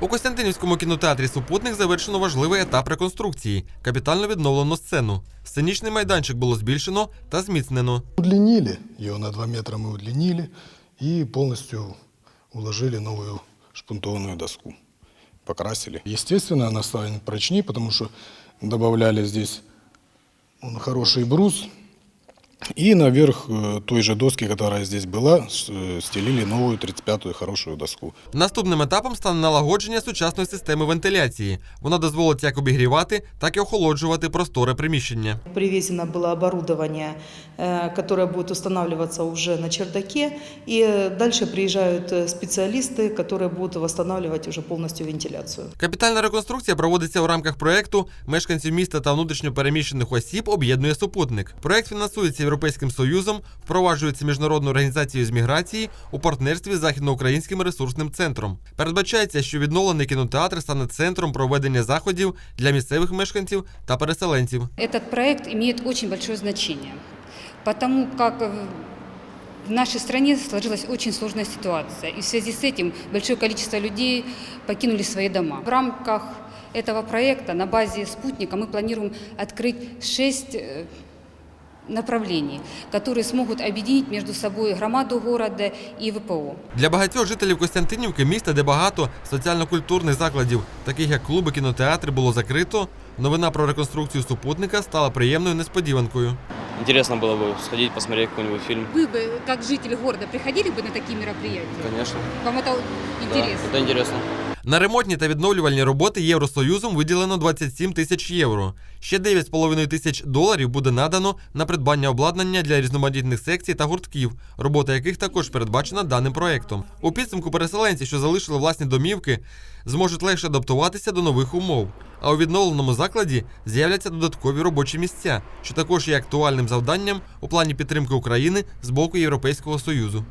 У Костянтинівському кінотеатрі Супутник завершено важливий етап реконструкції. Капітально відновлено сцену. Сценічний майданчик було збільшено та зміцнено. Удлинили, ее на 2 метра мы удлинили и полностью уложили новую шпунтованную доску. Покрасили. Естественно, она станет прочнее, потому что добавляли здесь хороший брус. И наверх э, той же доски, которая здесь была, с- э, стелили новую 35-ю хорошую доску. Наступним етапом стане налагодження сучасної системи вентиляції. Вона дозволить як обігрівати, так і охолоджувати просторе приміщення. Привезено было оборудование, э, которое будет устанавливаться уже на чердаке. И э, дальше приезжают э, специалисты, которые будут восстанавливать уже полностью вентиляцию. Капітальна реконструкція проводиться у рамках проекту Мешканців міста та внутрішньо переміщених осіб об'єднує супутник. Проект фінансується Європейським Союзом, впроваджується міжнародною організацією з міграції у партнерстві з західноукраїнським ресурсним центром. Передбачається, що відновлений кінотеатр стане центром проведення заходів для місцевих мешканців та переселенців. Этот проект имеет очень большое значение, потому как э, в нашей стране сложилась очень сложная ситуация, и в связи с этим большое количество людей покинули свои дома. В рамках этого проекта на базе «Спутника» мы планируем открыть шесть э, направлений, которые смогут объединить между собой громаду города и ВПО. Для багатьох жителів Костянтинівки, міста, де багато соціально-культурних закладів, таких як клуби, кінотеатри, було закрито. Новина про реконструкцію супутника стала приємною несподіванкою. Интересно было бы сходить, посмотреть какой-нибудь фильм. Вы бы, как житель города, приходили бы на такие мероприятия? Конечно. Вам это Да, это интересно. На ремонтні та відновлювальні роботи Євросоюзом виділено 27 тисяч євро. Ще 9,5 тисяч доларів буде надано на придбання обладнання для різноманітних секцій та гуртків, робота яких також передбачена даним проектом. У підсумку переселенці, що залишили власні домівки, зможуть легше адаптуватися до нових умов. А у відновленому закладі з'являться додаткові робочі місця, що також є актуальним завданням у плані підтримки України з боку Європейського Союзу.